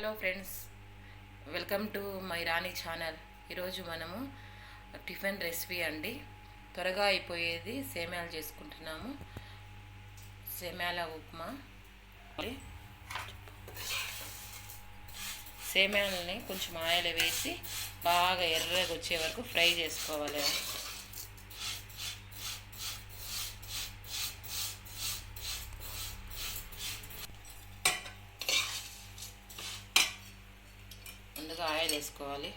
Hello friends welcome to my Rani channel. ఈరోజు మనము tiffin recipe అండి. త్వరగా అయిపోయేది సేమ్యాలు చేసుకుంటున్నాము. సేమ్యాల ఉప్మా. సేమ్యాలని కొంచెం ఆయిల్ వేసి బాగా ఎర్రగా వచ్చే వరకు ఫ్రై చేసుకోవాలి. కొద్దిగా ఆయిల్ వేసుకోవాలి.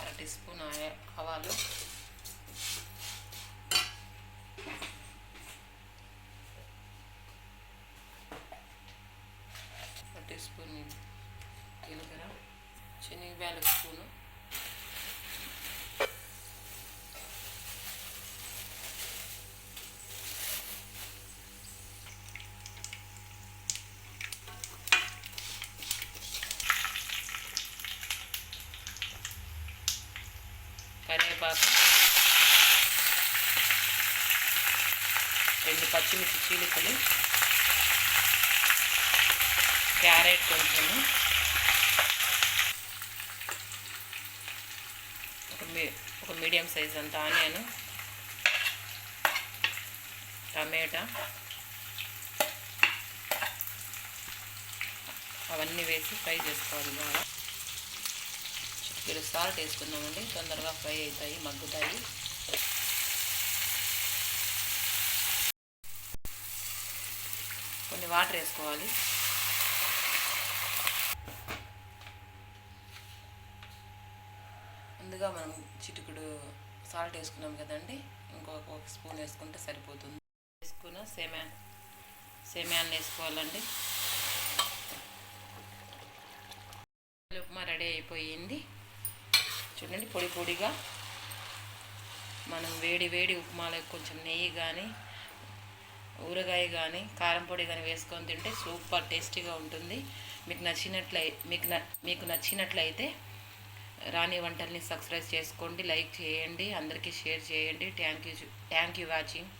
అర టీ స్పూన్ ఆయిల్ ఆవాలు. టీ స్పూన్ జీలకర్ర శనగపాయలు స్పూను. కరివేపాకు రెండు పచ్చిమిర్చి చీలికలు. క్యారెట్ కొంచెము. ఒక మీ ఒక మీడియం సైజ్ అంత ఆనియన్. టమాటా. అవన్నీ వేసి ఫ్రై చేసుకోవాలి బాగా. మీరు సాల్ట్ వేసుకుందామండి. తొందరగా ఫ్రై అవుతాయి మగ్గుతాయి. కొన్ని వాటర్ వేసుకోవాలి. ముందుగా మనం చిటికుడు సాల్ట్ వేసుకున్నాం కదండి. ఇంకొక ఒక స్పూన్ వేసుకుంటే సరిపోతుంది. వేసుకున్న సేమ్యాన్ సేమ్యాన్ వేసుకోవాలండి. ఉప్మా రెడీ అయిపోయింది. చూడండి పొడి పొడిగా మనం వేడి వేడి ఉప్మాలో కొంచెం నెయ్యి కానీ ఊరగాయ కానీ కారం పొడి కానీ వేసుకొని తింటే సూపర్ టేస్టీగా ఉంటుంది. మీకు నచ్చినట్లయి మీకు న మీకు నచ్చినట్లయితే రాణి వంటల్ని సబ్స్క్రైబ్ చేసుకోండి లైక్ చేయండి అందరికీ షేర్ చేయండి. Thank you thank you watching.